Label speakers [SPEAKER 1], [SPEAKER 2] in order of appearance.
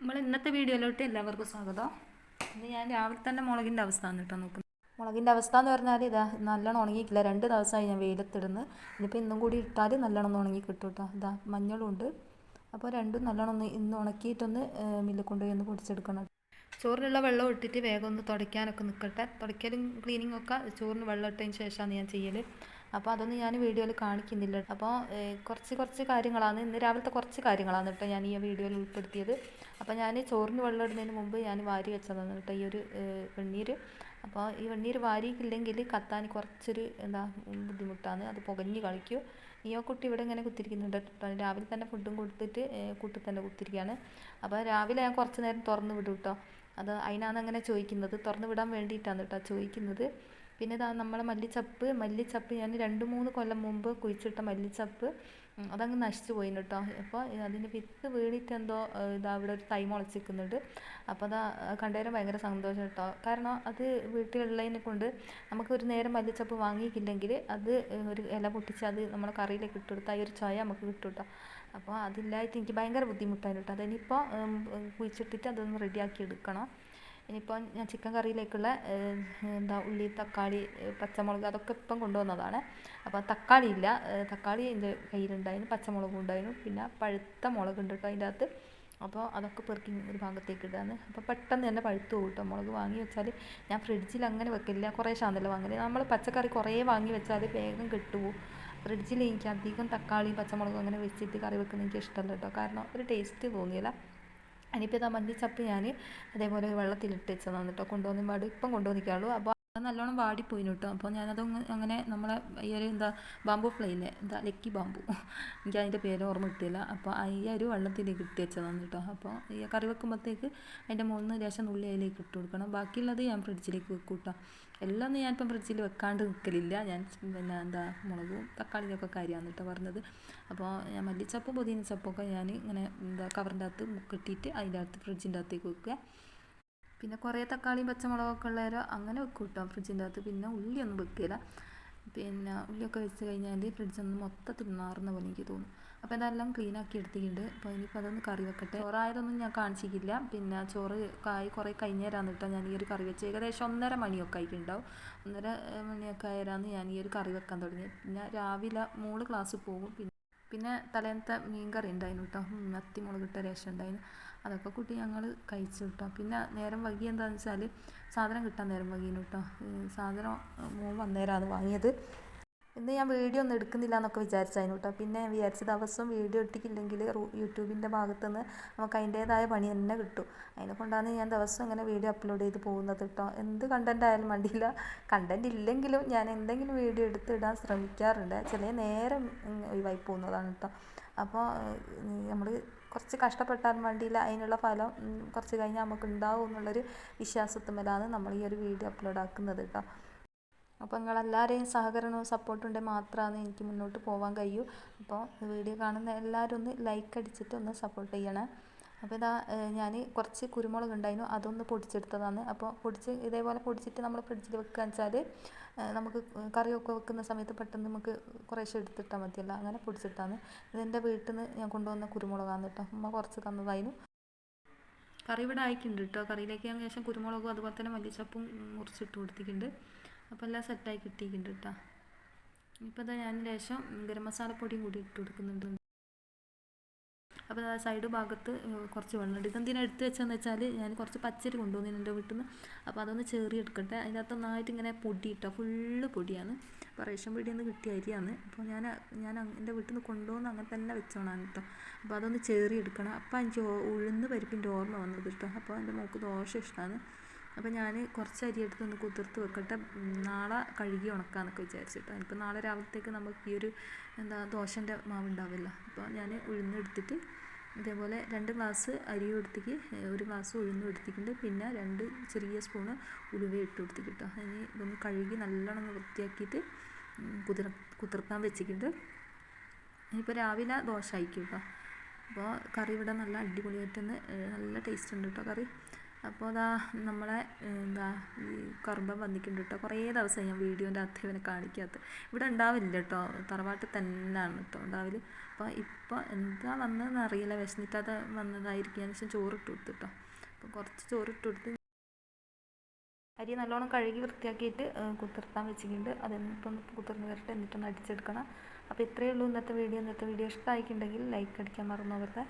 [SPEAKER 1] നമ്മൾ ഇന്നത്തെ വീഡിയോയിലോട്ട് എല്ലാവർക്കും സ്വാഗതം. ഇന്ന് ഞാൻ രാവിലെ തന്നെ മുളകിന്റെ അവസ്ഥ എന്നിട്ടാണ് നോക്കുന്നത്. മുളകിന്റെ അവസ്ഥ എന്ന് പറഞ്ഞാൽ ഇതാ നല്ലോണം ഉണങ്ങിയിട്ടില്ല. രണ്ട് ദിവസമായി ഞാൻ വെയിലത്തിടുന്നു ഇനിയിപ്പോൾ ഇന്നും കൂടി ഇട്ടാൽ നല്ലോണം ഒന്ന് ഉണങ്ങി കിട്ടും കേട്ടോ. ഇതാ മഞ്ഞളും ഉണ്ട്. അപ്പോൾ രണ്ടും നല്ലോണം ഒന്ന് ഇന്ന് ഉണക്കിയിട്ടൊന്ന് മില്ലിൽ കൊണ്ടുപോയി ഒന്ന് പൊടിച്ചെടുക്കണം. ചോറിനുള്ള വെള്ളം ഇട്ടിട്ട് വേഗം ഒന്ന് തുടയ്ക്കാനൊക്കെ നിൽക്കട്ടെ തുടയ്ക്കലും ക്ലീനിങ്ങൊക്കെ ചോറിന് വെള്ളം ഇട്ടതിന് ശേഷമാണ് ഞാൻ ചെയ്യൽ അപ്പോൾ അതൊന്നും ഞാൻ വീഡിയോയിൽ കാണിക്കുന്നില്ല. അപ്പോൾ കുറച്ച് കുറച്ച് കാര്യങ്ങളാണ്. ഇന്ന് രാവിലത്തെ കുറച്ച് കാര്യങ്ങളാണ് കേട്ടോ ഞാൻ ഈ വീഡിയോയിൽ ഉൾപ്പെടുത്തിയത്. അപ്പോൾ ഞാൻ ചോറിന് വെള്ളം ഇടുന്നതിന് മുമ്പ് ഞാൻ വാരി വെച്ചതാണ് കേട്ടോ ഈ ഒരു വെണ്ണീർ അപ്പോൾ ഈ വെണ്ണീർ വാരിയില്ലെങ്കിൽ കത്താൻ കുറച്ചൊരു എന്താ ബുദ്ധിമുട്ടാണ്. അത് പുകഞ്ഞ് കളിക്കും. ആ കുട്ടി ഇവിടെ ഇങ്ങനെ കുത്തിരിക്കുന്നുണ്ട് കേട്ടോ. രാവിലെ തന്നെ ഫുഡും കൊടുത്തിട്ട് കൂട്ടിൽ തന്നെ കുത്തിരിക്കുകയാണ്. അപ്പോൾ രാവിലെ ഞാൻ കുറച്ച് നേരം തുറന്ന് വിടും കേട്ടോ. അത് അതിനാണ് അങ്ങനെ ചോദിക്കുന്നത്. തുറന്ന് വിടാൻ വേണ്ടിയിട്ടാണ് കേട്ടോ ചോദിക്കുന്നത്. പിന്നെ ഇതാ നമ്മളെ മല്ലിച്ചപ്പ് മല്ലിച്ചപ്പ് ഞാൻ രണ്ട് മൂന്ന് കൊല്ലം മുമ്പ് കുഴിച്ചിട്ട മല്ലിച്ചപ്പ് അതങ്ങ് നശിച്ചു പോയി കേട്ടോ അപ്പോൾ അതിന് വിത്ത് വീണിട്ട് എന്തോ ഇതാ ഇവിടെ ഒരു തൈ മുളച്ചിരിക്കുന്നുണ്ട് അപ്പോൾ അതാ കണ്ടേരം ഭയങ്കര സന്തോഷം കേട്ടോ കാരണം അത് വീട്ടിലുള്ളതിനെ കൊണ്ട് നമുക്ക് ഒരു നേരം മല്ലിച്ചപ്പ് വാങ്ങിയിട്ടില്ലെങ്കിൽ അത് ഒരു ഇല പൊട്ടിച്ച് അത് നമ്മളെ കറിയിലേക്ക് ഇട്ട് കൊടുത്താൽ ഈ ഒരു ചായ നമുക്ക് കിട്ടും കേട്ടോ അപ്പോൾ അതില്ലായിട്ട് എനിക്ക് ഭയങ്കര ബുദ്ധിമുട്ടായിരുന്നു കേട്ടോ. അതിനിപ്പോൾ കുഴിച്ചിട്ടിട്ട് അതൊന്ന് റെഡിയാക്കി എടുക്കണം. ഇനിയിപ്പോൾ ഞാൻ ചിക്കൻ കറിയിലേക്കുള്ള എന്താ ഉള്ളി തക്കാളി പച്ചമുളക് അതൊക്കെ ഇപ്പം കൊണ്ടുവന്നതാണ്. അപ്പോൾ തക്കാളി ഇല്ല തക്കാളി എന്റെ കയ്യിലുണ്ടായിരുന്നു പച്ചമുളകും ഉണ്ടായിരുന്നു പിന്നെ പഴുത്ത മുളക് ഉണ്ട് കേട്ടോ അതിന്റെ അകത്ത്. അപ്പോൾ അതൊക്കെ പെറുക്കി ഒരു ഭാഗത്തേക്ക് ഇടാന്ന്. അപ്പോൾ പെട്ടെന്ന് തന്നെ പഴുത്തു കൂട്ടോ മുളക് വാങ്ങി വെച്ചാൽ ഞാൻ ഫ്രിഡ്ജിൽ അങ്ങനെ വെക്കില്ല കുറേ ശാന്തല്ല വാങ്ങൽ. നമ്മൾ പച്ചക്കറി കുറേ വാങ്ങി വെച്ചാൽ വേഗം കിട്ടുമോ ഫ്രിഡ്ജിൽ എനിക്ക് അധികം തക്കാളിയും പച്ചമുളകും അങ്ങനെ വെച്ചിട്ട് കറി വെക്കുന്നത് എനിക്ക് ഇഷ്ടമല്ല കേട്ടോ. കാരണം ഒരു ടേസ്റ്റ് തോന്നിയില്ല. ഇനിയിപ്പോൾ ഇതാ മല്ലിച്ചപ്പ് ഞാൻ അതേപോലെ വെള്ളത്തിലിട്ട് വെച്ചതാണ് കേട്ടോ. കൊണ്ടുവന്ന് പാട് ഇപ്പം കൊണ്ടുവന്നിക്കാളൂ അപ്പോൾ നല്ലോണം വാടിപ്പോയി കേട്ടോ. അപ്പോൾ ഞാനത് അങ്ങനെ നമ്മളെ ഈ ഒരു എന്താ ബാമ്പു ഫ്ലൈയിലെ എന്താ ലക്കി ബാമ്പു എനിക്ക് അതിന്റെ പേര് ഓർമ്മ കിട്ടിയില്ല. അപ്പോൾ ഈ ഒരു വെള്ളത്തിലേക്ക് ഇട്ടി വെച്ചതാണ് കേട്ടോ. അപ്പോൾ ഈ കറി വെക്കുമ്പോഴത്തേക്ക് അതിന്റെ മൂന്ന് ലേശം നുള്ളി അതിലേക്ക് ഇട്ട് കൊടുക്കണം. ബാക്കിയുള്ളത് ഞാൻ ഫ്രിഡ്ജിലേക്ക് വെക്കും കേട്ടോ. എല്ലാം ഞാൻ ഞാനിപ്പം ഫ്രിഡ്ജിൽ വെക്കാണ്ട് നിൽക്കലില്ല ഞാൻ പിന്നെ എന്താ മുളകും തക്കാളിയൊക്കെ കാര്യമാണ് കേട്ടോ പറഞ്ഞത്. അപ്പോൾ ഞാൻ മല്ലിച്ചപ്പും പുതിന ചപ്പൊക്കെ ഞാൻ ഇങ്ങനെ എന്താ കവറിന്റെ അകത്ത് കെട്ടിയിട്ട് അതിന്റെ അകത്ത് ഫ്രിഡ്ജിന്റെ അകത്തേക്ക് വെക്കുക. പിന്നെ കുറേ തക്കാളിയും പച്ചമുളകൊക്കെ ഉള്ളവരോ അങ്ങനെ വെക്കും കേട്ടോ ഫ്രിഡ്ജിന്റെ അകത്ത്. പിന്നെ ഉള്ളിയൊന്നും വെക്കില്ല. പിന്നെ ഉള്ളിയൊക്കെ വെച്ച് കഴിഞ്ഞാൽ ഫ്രിഡ്ജൊന്ന് മൊത്തത്തിൽ നാറുന്ന പോലെ എനിക്ക് തോന്നും. അപ്പോൾ ഇതെല്ലാം ക്ലീൻ ആക്കി എടുത്തിട്ടുണ്ട്. അപ്പോൾ ഇനിയിപ്പോൾ അതൊന്ന് കറി വെക്കട്ടെ. ചോറായതൊന്നും ഞാൻ കാണിച്ചിട്ടില്ല. പിന്നെ ചോറ് കായ് കുറേ കഴിഞ്ഞേരാന്ന് കേട്ടോ ഞാൻ ഈ ഒരു കറി വെച്ച് ഏകദേശം ഒന്നര മണിയൊക്കെ ആയിട്ടുണ്ടാവും. ഒന്നര മണിയൊക്കെ ആയരാന്ന് ഞാൻ ഈ ഒരു കറി വെക്കാൻ തുടങ്ങി. പിന്നെ രാവിലെ മൂന്ന് ക്ലാസ് പോകും. പിന്നെ പിന്നെ തലേന്നത്തെ മീൻ കറി ഉണ്ടായിരുന്നു കേട്ടോ മത്തി മുളകിട്ട രേഷം ഉണ്ടായിരുന്നു. അതൊക്കെ കൂട്ടി ഞങ്ങൾ കഴിച്ചു കേട്ടോ പിന്നെ നേരം വൈകി എന്താണെന്ന് വെച്ചാൽ സാധനം കിട്ടാൻ നേരം വൈകിയിരുന്നു കേട്ടോ സാധനം മൂന്ന് അന്നേരമാണ് വാങ്ങിയത്. ഇന്ന് ഞാൻ വീഡിയോ ഒന്നും എടുക്കുന്നില്ല എന്നൊക്കെ വിചാരിച്ചായിരുന്നു കേട്ടോ. പിന്നെ വിചാരിച്ച ദിവസം വീഡിയോ ഇട്ടിട്ടില്ലെങ്കിൽ യൂട്യൂബിന്റെ ഭാഗത്തുനിന്ന് നമുക്ക് അതിന്റേതായ പണി തന്നെ കിട്ടും. അതിനെ കൊണ്ടാണ് ഞാൻ ദിവസം ഇങ്ങനെ വീഡിയോ അപ്ലോഡ് ചെയ്ത് പോകുന്നത് കേട്ടോ. എന്ത് കണ്ടന്റ് ആയാലും മണ്ടിയില്ല കണ്ടന്റ് ഇല്ലെങ്കിലും ഞാൻ എന്തെങ്കിലും വീഡിയോ എടുത്ത് ഇടാൻ ശ്രമിക്കാറുണ്ട്. ചില നേരം ഒഴിവായി പോകുന്നതാണ് കേട്ടോ. അപ്പോൾ നമ്മൾ കുറച്ച് കഷ്ടപ്പെട്ടാൽ വേണ്ടിയില്ല അതിനുള്ള ഫലം കുറച്ച് കഴിഞ്ഞാൽ നമുക്ക് ഉണ്ടാവും എന്നുള്ളൊരു വിശ്വാസത്തുമ്പോഴാണ് നമ്മൾ ഈ ഒരു വീഡിയോ അപ്ലോഡ് ആക്കുന്നത് കേട്ടോ. അപ്പോൾ നിങ്ങളെല്ലാവരെയും സഹകരണവും സപ്പോർട്ടും ഉണ്ടെങ്കിൽ മാത്രമാണ് എനിക്ക് മുന്നോട്ട് പോകാൻ കഴിയൂ. അപ്പോൾ വീഡിയോ കാണുന്ന എല്ലാവരും ഒന്ന് ലൈക്ക് അടിച്ചിട്ട് ഒന്ന് സപ്പോർട്ട് ചെയ്യണേ. അപ്പോൾ ഇതാ ഞാൻ കുറച്ച് കുരുമുളക് ഉണ്ടായിരുന്നു. അതൊന്ന് പൊടിച്ചെടുത്തതാണ്. അപ്പോൾ പൊടിച്ച് ഇതേപോലെ പൊടിച്ചിട്ട് നമ്മൾ ഫ്രിഡ്ജിൽ വെക്കുക വെച്ചാൽ നമുക്ക് കറിയൊക്കെ വെക്കുന്ന സമയത്ത് പെട്ടെന്ന് നമുക്ക് കുറേശ്ശെ എടുത്തിട്ടാൽ മതിയല്ലോ. അങ്ങനെ പൊടിച്ചിട്ടാണ്. ഇതെന്റെ വീട്ടിൽ നിന്ന് ഞാൻ കൊണ്ടുവന്ന കുരുമുളകാണ് കേട്ടോ. അമ്മ കുറച്ച് തന്നതായിരുന്നു. കറി ഇവിടെ ആയിട്ടുണ്ട് കേട്ടോ. കറിയിലേക്ക് ഞാൻ ശേഷം കുരുമുളകും അതുപോലെ തന്നെ മല്ലിച്ചപ്പും മുറിച്ചിട്ട് കൊടുത്തിട്ടുണ്ട്. അപ്പോൾ എല്ലാം സെറ്റായി കിട്ടിയിട്ടുണ്ട് കേട്ടോ ഇപ്പോൾ ഇതാ ഞാൻ ലേശം ഗരം മസാല മസാലപ്പൊടിയും കൂടി ഇട്ട് കൊടുക്കുന്നുണ്ട്. അപ്പോൾ ആ സൈഡ് ഭാഗത്ത് കുറച്ച് വെള്ളമുണ്ട് ഇതെന്തിനാണ് എടുത്ത് വെച്ചതെന്ന് വെച്ചാൽ ഞാൻ കുറച്ച് പച്ചരി കൊണ്ടുവന്നു എന്റെ വീട്ടിൽ നിന്ന് അപ്പോൾ അതൊന്ന് ചേറി എടുക്കട്ടെ അതിനകത്ത് നന്നായിട്ട് ഇങ്ങനെ പൊടി ഇട്ടോ ഫുള്ള് പൊടിയാണ്. അപ്പോൾ റേഷൻ പൊടി നിന്ന് കിട്ടിയ അരിയാണ്. അപ്പോൾ ഞാൻ ഞാൻ എന്റെ വീട്ടിൽ നിന്ന് കൊണ്ടുവന്ന് അങ്ങനെ തന്നെ വെച്ചോണാണ് കേട്ടോ അപ്പോൾ അതൊന്ന് ചേറി എടുക്കണം അപ്പോൾ എനിക്ക് ഉഴുന്ന് പരിപ്പിന്റെ ഓർമ്മ വന്നത് കേട്ടോ അപ്പോൾ എന്റെ മോൾക്ക് ദോശ ഇഷ്ടമാണ് അപ്പോൾ ഞാൻ കുറച്ച് അരി എടുത്ത് ഒന്ന് കുതിർത്ത് വെക്കട്ടെ. നാളെ കഴുകി ഉണക്കാമെന്നൊക്കെ വിചാരിച്ചിട്ട്. ഇപ്പോൾ നാളെ രാവിലത്തേക്ക് നമുക്ക് ഈ ഒരു എന്താ ദോശന്റെ മാവ് ഉണ്ടാവില്ല അപ്പോൾ ഞാൻ ഉഴുന്നെടുത്തിട്ട് ഇതേപോലെ രണ്ട് ഗ്ലാസ് അരിയും എടുത്തേക്ക് ഒരു ഗ്ലാസ് ഉഴുന്ന് എടുത്തിട്ടുണ്ട്. പിന്നെ രണ്ട് ചെറിയ സ്പൂണ് ഉലുവ ഇട്ട് കൊടുത്തിട്ട് ഇനി ഇതൊന്ന് കഴുകി നല്ലോണം വൃത്തിയാക്കിയിട്ട് കുതിർ കുതിർക്കാൻ വെച്ചിട്ടുണ്ട്. ഇനിയിപ്പോൾ രാവിലെ ദോശ ആയിക്കും കേട്ടോ. അപ്പോൾ കറി ഇവിടെ നല്ല അടിപൊളിയായിട്ടൊന്ന് നല്ല ടേസ്റ്റ് ഉണ്ട് കേട്ടോ കറി. അപ്പോൾ അതാ നമ്മളെ എന്താ ഈ കറുമ്പൻ വന്നിട്ടുണ്ട് കേട്ടോ കുറേ ദിവസമായി ഞാൻ വീഡിയോന്റെ അകത്ത് കാണിക്കാത്ത. ഇവിടെ ഉണ്ടാവില്ല കേട്ടോ തറവാട്ടിൽ തന്നെയാണ് കേട്ടോ ഉണ്ടാവില്ല അപ്പോൾ ഇപ്പോൾ എന്താ വന്നതെന്ന് അറിയില്ല. വിശന്നിട്ടത് വന്നതായിരിക്കും. ഞാൻ പക്ഷേ ചോറിട്ട് കൊടുത്തു കേട്ടോ അപ്പോൾ കുറച്ച് ചോറിട്ട് കൊടുത്ത് അരി നല്ലോണം കഴുകി വൃത്തിയാക്കിയിട്ട് കുതിർത്താൻ വെച്ചിട്ടുണ്ട്. അതെന്നിപ്പം കുതിർന്ന് വരട്ടെ. എന്നിട്ടൊന്ന് അടിച്ചെടുക്കണം. അപ്പോൾ ഇത്രയേ ഉള്ളൂ ഇന്നത്തെ വീഡിയോ. ഇന്നത്തെ വീഡിയോ ഇഷ്ടമായിട്ടുണ്ടെങ്കിൽ ലൈക്ക് അടിക്കാൻ മറന്നു അവരുടെ